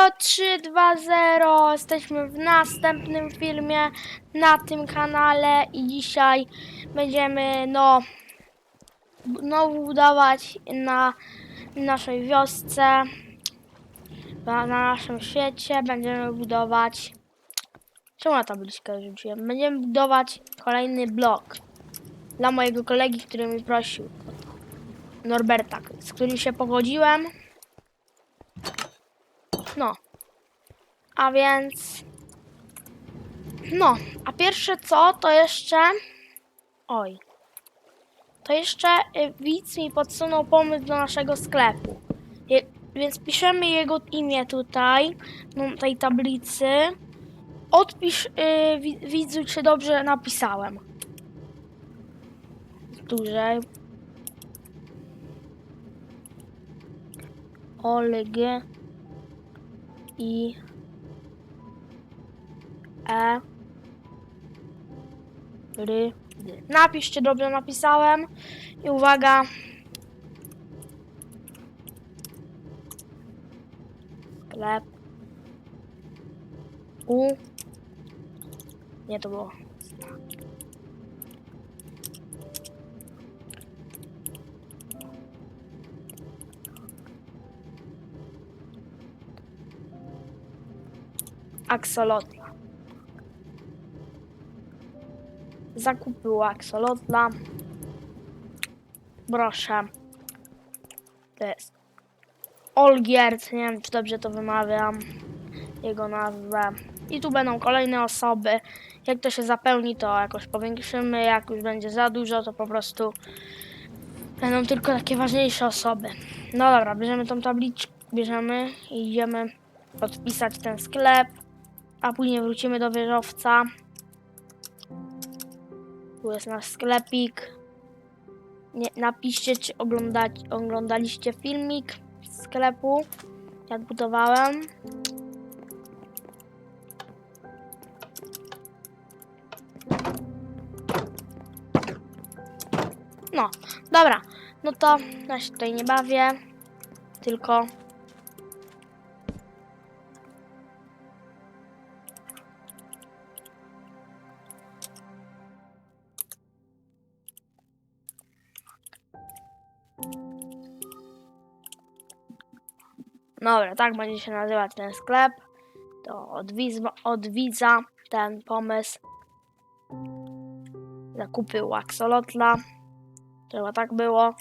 Elo 320 Jesteśmy w następnym filmie na tym kanale i dzisiaj będziemy no znowu budować na naszej wiosce na, na naszym świecie będziemy budować czemu ja tabliczkę rzuciłem? Będziemy budować kolejny blok dla mojego kolegi, który mi prosił Norberta, z którym się pogodziłem no. A więc. No, a pierwsze co, to jeszcze. Oj. To jeszcze y, widz mi podsunął pomysł do naszego sklepu. Je, więc piszemy jego imię tutaj, na tej tablicy. Odpisz y, wi- widzu, czy dobrze napisałem. Dłużej. Oleg i E ry dy. Napisz, czy dobrze napisałem. I uwaga. Sklep. U. Nie to było. Axolotla. Zakupy u Axolotla. Proszę. To jest Olgierd, nie wiem czy dobrze to wymawiam. Jego nazwę. I tu będą kolejne osoby. Jak to się zapełni, to jakoś powiększymy. Jak już będzie za dużo, to po prostu będą tylko takie ważniejsze osoby. No dobra, bierzemy tą tabliczkę, bierzemy i idziemy podpisać ten sklep a później wrócimy do wieżowca. Tu jest nasz sklepik. Nie, napiszcie, czy oglądać, oglądaliście filmik z sklepu, jak budowałem. No, dobra. No to ja się tutaj nie bawię, tylko Dobra, tak będzie się nazywać ten sklep. To od, wizma, od widza ten pomysł. Zakupy u Axolotla. Trzeba tak było.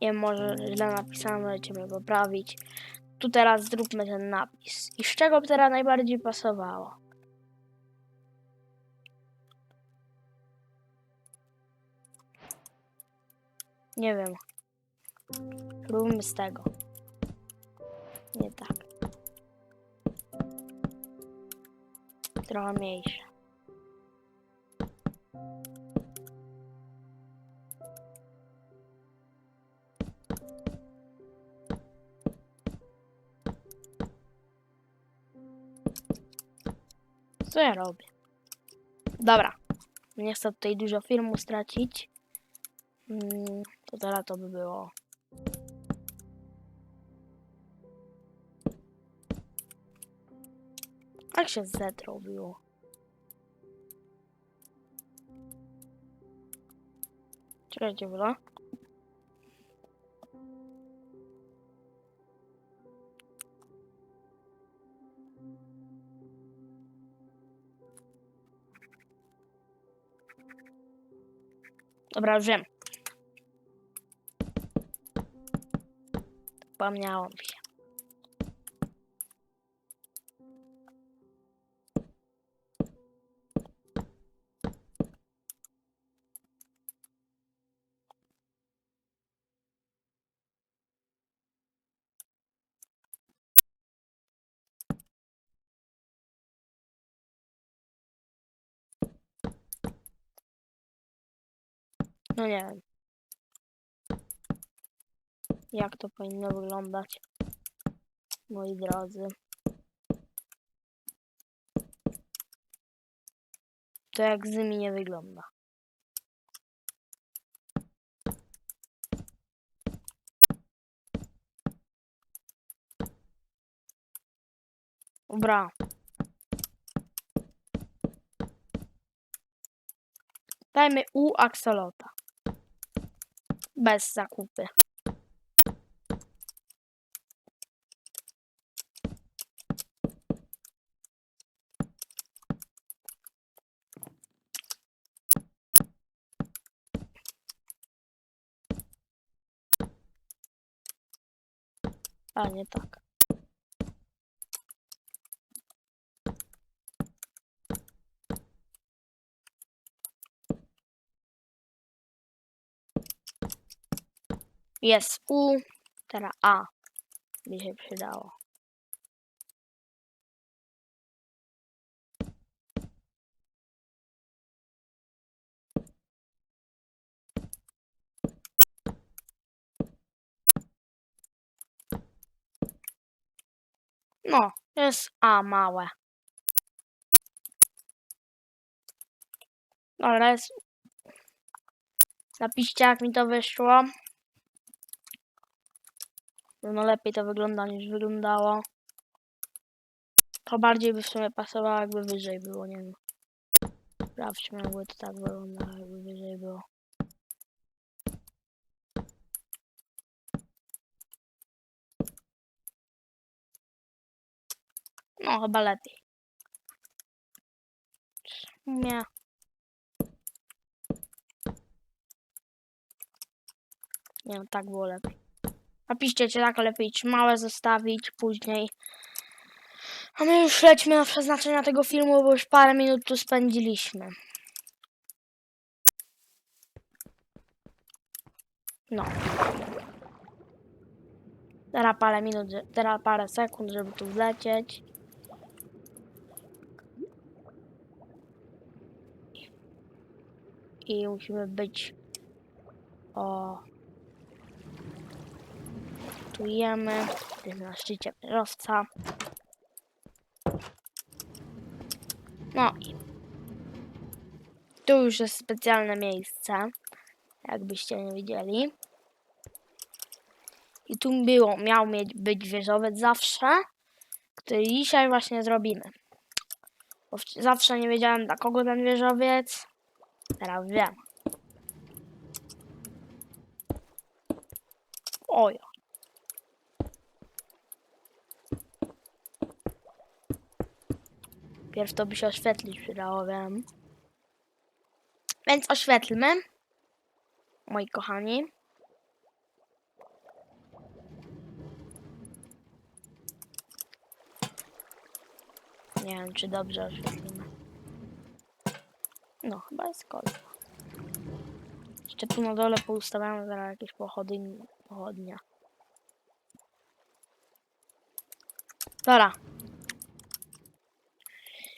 Nie może źle napisałem, mnie poprawić tu teraz zróbmy ten napis. I z czego by teraz najbardziej pasowało? Nie wiem. Róbmy z tego. Nie tak. Trochę mniejsze. Co ja robię? Dobra. Nie chcę tutaj dużo filmu stracić. Mm, to teraz to by było. Jak się Z robiło? Czekajcie, dobra? Dobra, już wiem. Zapomniałam się. No nie wiem. Jak to powinno wyglądać, moi drodzy. To jak z nimi nie wygląda. Dobra. Dajmy u axolota. Bez zakupy. A nie tak. Jest U, teraz A by się przydało. No, jest A małe. Dobra, jest. Napiszcie jak mi to wyszło. No lepiej to wygląda niż wyglądało. To bardziej by w sumie pasowało jakby wyżej było, nie wiem. Sprawdźmy jakby to tak wygląda, jakby wyżej było. No chyba lepiej. Nie. Nie, tak było lepiej. Napiszcie, czy tak lepiej, czy małe zostawić później. A my już lećmy na przeznaczenia tego filmu, bo już parę minut tu spędziliśmy. No. Teraz parę minut, teraz parę sekund, żeby tu wlecieć. I musimy być o tu jemy, jesteśmy na szczycie wieżowca. No i tu już jest specjalne miejsce, jakbyście nie widzieli. I tu było, miał mieć być wieżowiec zawsze, który dzisiaj właśnie zrobimy. Bo zawsze nie wiedziałem dla kogo ten wieżowiec, teraz wiem. Ojo. Pierw to by się oświetlić przydało, wiem. Więc oświetlmy. Moi kochani. Nie wiem, czy dobrze oświetlimy. No, chyba jest kolor. Jeszcze tu na dole poustawiamy zaraz jakieś pochody, pochodnia. Dobra.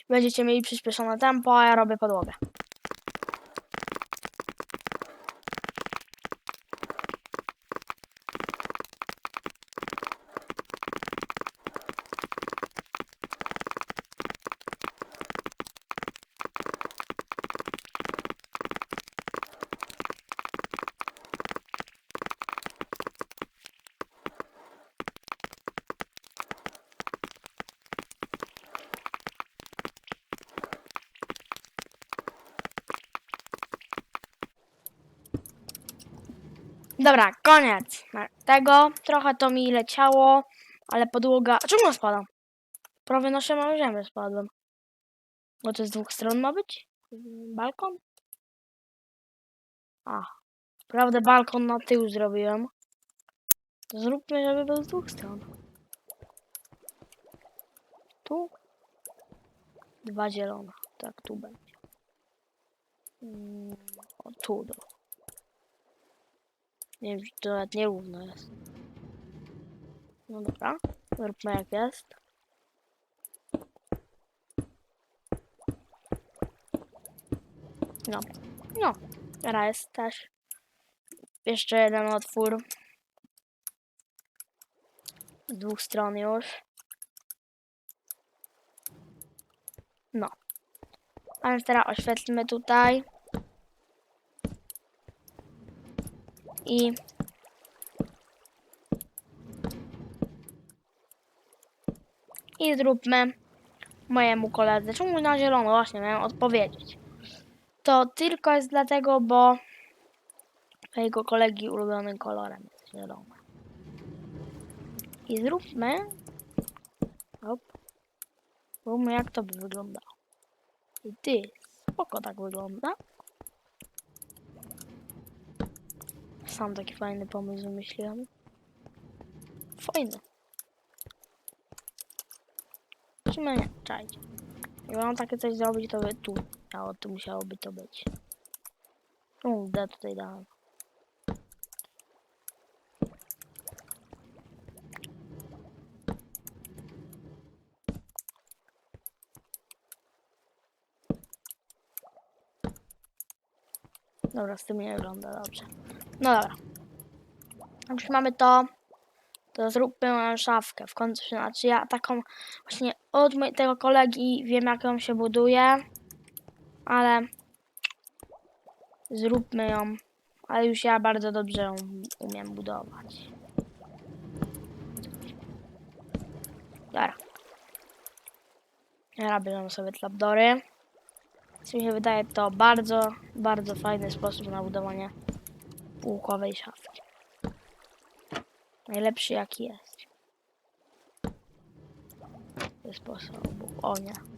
Będziecie mieli przyspieszone tempo, a ja robię podłogę. Dobra, koniec tego. Trochę to mi leciało, ale podłoga... A czemu ona spada? Prawie na szymę ziemię spadłem. Bo to z dwóch stron ma być? Balkon? A, prawdę balkon na tył zrobiłem. Zróbmy, żeby był z dwóch stron. Tu? Dwa zielone. Tak, tu będzie. Mm, O, tu. Nie wiem, czy to nawet nierówno jest. No dobra, zróbmy jak jest. No, no, jest też jeszcze jeden otwór. Z dwóch stron już. No. A więc teraz oświetlmy tutaj. I i zróbmy mojemu koledze. Czemu na zielono? Właśnie, miałem odpowiedzieć. To tylko jest dlatego, bo jego kolegi ulubionym kolorem jest zielony. I zróbmy. Hop. Zróbmy jak to by wyglądało. I ty, spoko tak wygląda. Sam taki fajny pomysł wymyśliłem. Fajny. Czy nie? Czajcie. Jak mam takie coś zrobić, to by tu miało, tu musiałoby to być. Czemu D tutaj dałem? Dobra, z tym nie wygląda dobrze. No dobra. Jak już mamy to, to zróbmy szafkę. W końcu, się- znaczy ja taką właśnie od tego kolegi wiem jak ją się buduje, ale zróbmy ją. Ale już ja bardzo dobrze ją umiem budować. Dobra. Ja robię sobie trapdory. Co mi się wydaje to bardzo, bardzo fajny sposób na budowanie półkowej szafki. Najlepszy jaki jest. Ze sposobu. O nie.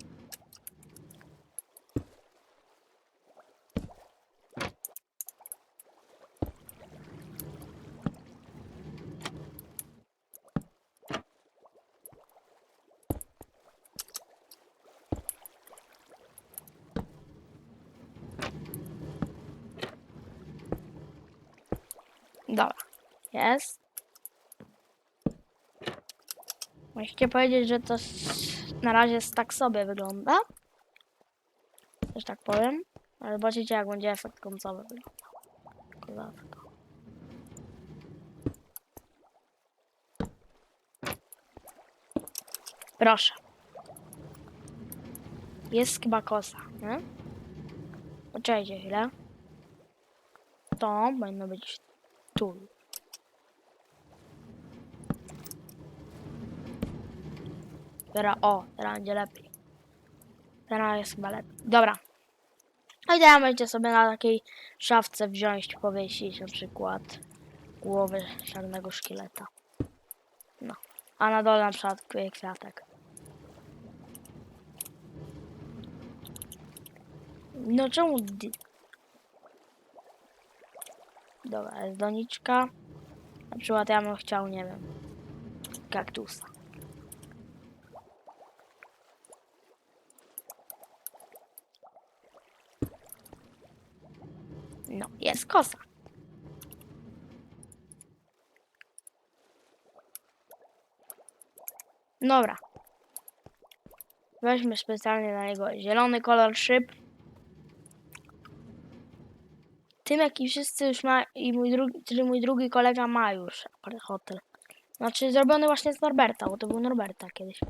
Dobra. Jest. Musicie powiedzieć, że to na razie tak sobie wygląda. Też tak powiem. Ale zobaczycie jak będzie efekt końcowy wyglądał. Proszę. Jest chyba kosa, nie? Poczekajcie chwilę. To powinno być tu. Teraz, o, teraz będzie lepiej. Teraz jest chyba lepiej. Dobra. No i teraz sobie na takiej szafce wziąć, powiesić na przykład głowę czarnego szkieleta. No. A na dole na przykład kwiatek. No czemu... Dobra, jest doniczka. Na przykład ja bym chciał, nie wiem, kaktusa. No, jest kosa. Dobra. Weźmy specjalnie na niego zielony kolor szyb. Tym jaki wszyscy już ma i mój drugi, czyli mój drugi kolega ma już hotel. Znaczy zrobiony właśnie z Norberta, bo to był Norberta kiedyś.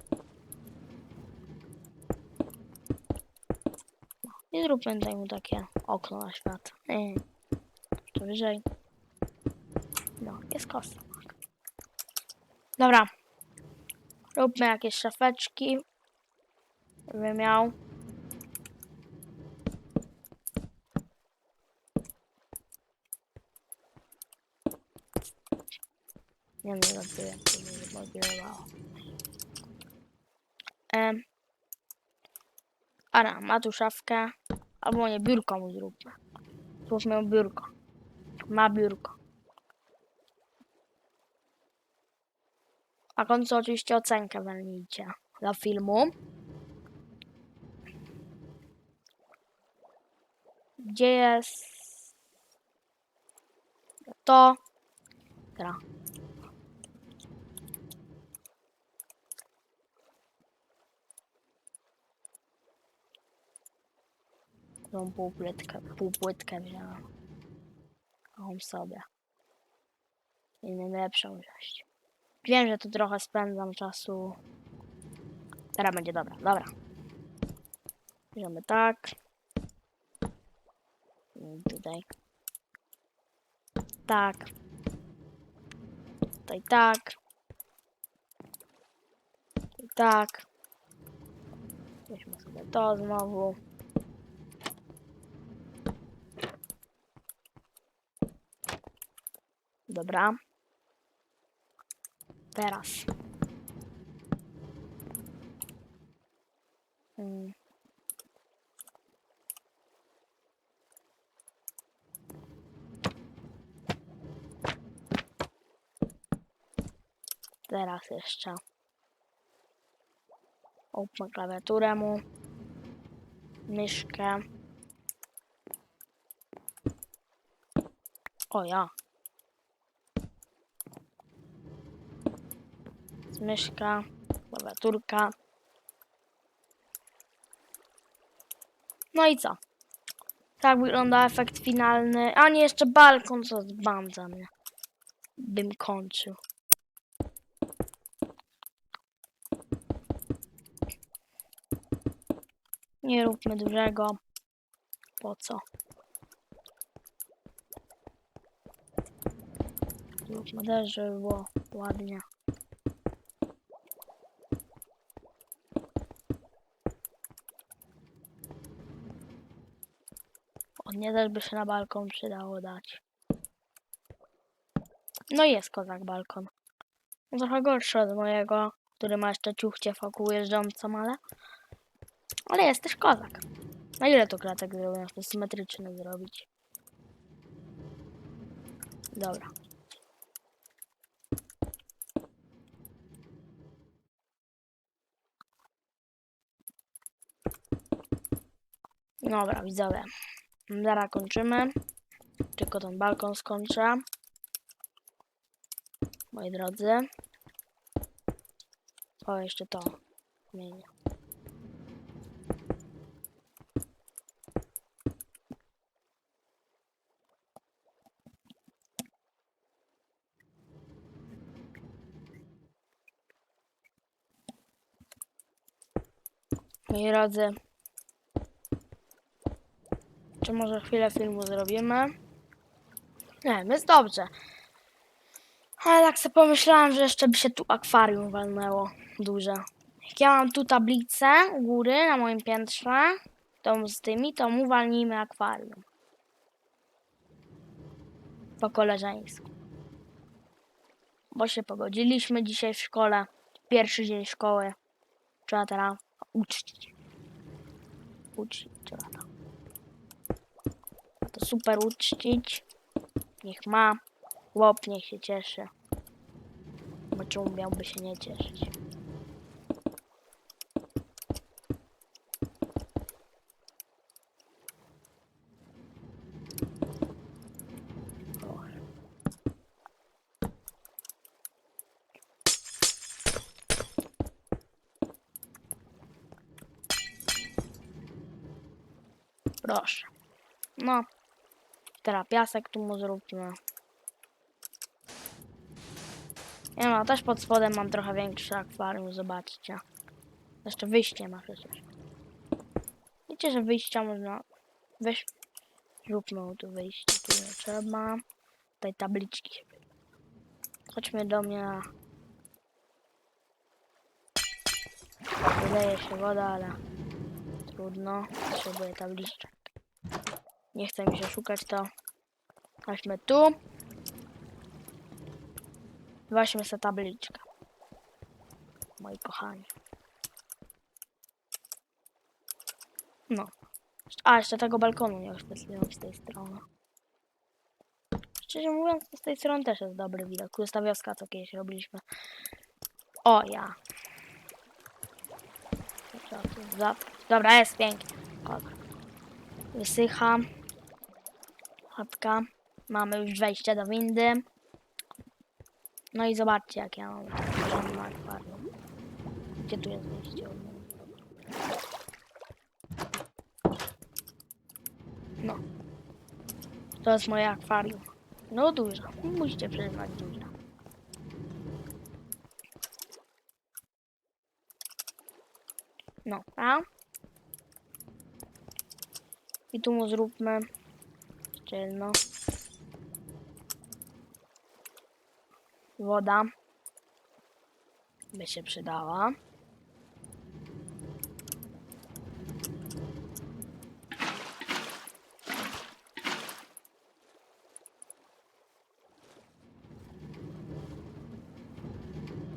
No, I zróbmy tutaj mu takie okno na świat. Tu wyżej. No, jest kosa. Dobra. Róbmy jakieś szafeczki. Żeby miał. Nie wiem, co jak to będzie podgrywało. Em. Ara, ma tu szafkę. Albo nie, biurko mu zróbmy. Zróbmy mu biurko. Ma biurko. A końcu oczywiście ocenkę walnijcie dla filmu. Gdzie jest to? Dobra. Tą półpłytkę, półpłytkę wziąłem. Tą sobie. I najlepszą wziąć. Wiem, że tu trochę spędzam czasu. Teraz będzie dobra, dobra. Bierzemy tak. Mm, Tutaj. Tak. Tutaj tak. Tutaj tak. Weźmy sobie to znowu. Dobra. Teraz. Mm. Teraz jeszcze. Opnę klawiaturę mu. Myszkę. O ja. Myszka, klawiaturka. No i co? Tak wygląda efekt finalny. A nie, jeszcze balkon, co zbandza mnie. Bym kończył. Nie róbmy dużego. Po co? Zróbmy też, żeby było ładnie. O, nie też by się na balkon przydało dać. No jest kozak balkon. Trochę gorszy od mojego, który ma jeszcze ciuchcie wokół jeżdżącą, ale... Ale jest też kozak. Na ile to klatek zrobię? To symetryczny zrobić. Dobra. Dobra, widzowie. Zaraz kończymy. Tylko ten balkon skończę. Moi drodzy. O, jeszcze to. Zmienię. Moi drodzy. Czy może chwilę filmu zrobimy? Nie jest dobrze. Ale tak sobie pomyślałam, że jeszcze by się tu akwarium walnęło duże. Jak ja mam tu tablicę u góry na moim piętrze, tą z tymi, to mu walnijmy akwarium. Po koleżeńsku. Bo się pogodziliśmy dzisiaj w szkole. Pierwszy dzień szkoły. Trzeba teraz uczcić. Uczcić. To super uczcić. Niech ma. Chłop niech się cieszy. Bo czemu miałby się nie cieszyć? Proszę. No. Teraz piasek tu mu zróbmy. Nie no, też pod spodem mam trochę większe akwarium, zobaczcie. Jeszcze wyjście ma przecież. Wiecie, że wyjścia można... Weź... Zróbmy tu wyjście, tu nie trzeba. Tutaj tabliczki. Chodźmy do mnie na... Wyleje się woda, ale... Trudno. Potrzebuję tabliczek. Nie chce mi się szukać, to... Chodźmy tu. Weźmy sobie tabliczkę. Moi kochani. No. A, jeszcze tego balkonu nie oświetliłem z tej strony. Szczerze mówiąc, z tej strony też jest dobry widok. Tu jest ta wioska, co kiedyś robiliśmy. O, ja. Dobra, jest pięknie. Dobra. Wysycha. Chatka. Mamy już wejście do windy. No i zobaczcie, jak ja mam porządne akwarium. Gdzie tu jest wyjście? No. To jest moje akwarium. No duże. Musicie przyznać duże. No, a? I tu mu zróbmy Czylno. Woda. By się przydała.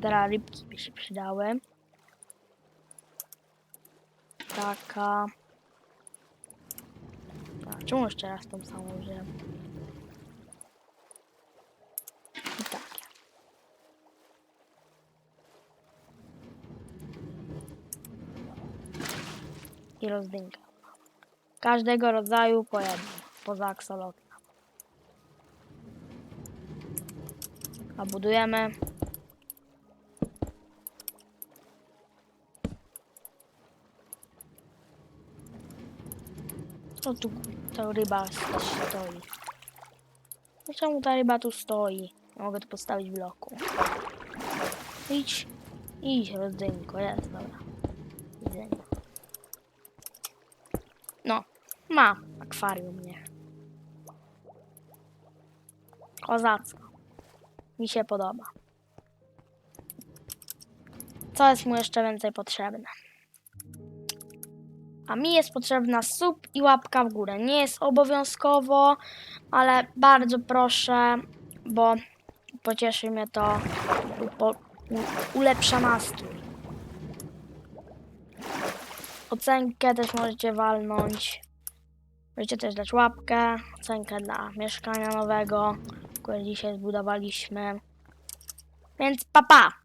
Teraz rybki by się przydały. Taka. A, czemu jeszcze raz tą samą wziąłem? I takie. I rozdynka. Każdego rodzaju po jednym, poza aksolotla. A budujemy Co tu ta ryba stoi? Czemu ta ryba tu stoi? Mogę tu postawić bloku. Idź, idź rodzynko, jest, dobra. Widzenia. No, ma akwarium nie. Kozacko. Mi się podoba. Co jest mu jeszcze więcej potrzebne? A mi jest potrzebna sub i łapka w górę. Nie jest obowiązkowo, ale bardzo proszę, bo pocieszy mnie to, bo u- ulepsza nastrój. Ocenkę też możecie walnąć. Możecie też dać łapkę, ocenkę dla mieszkania nowego, które dzisiaj zbudowaliśmy. Więc papa! Pa.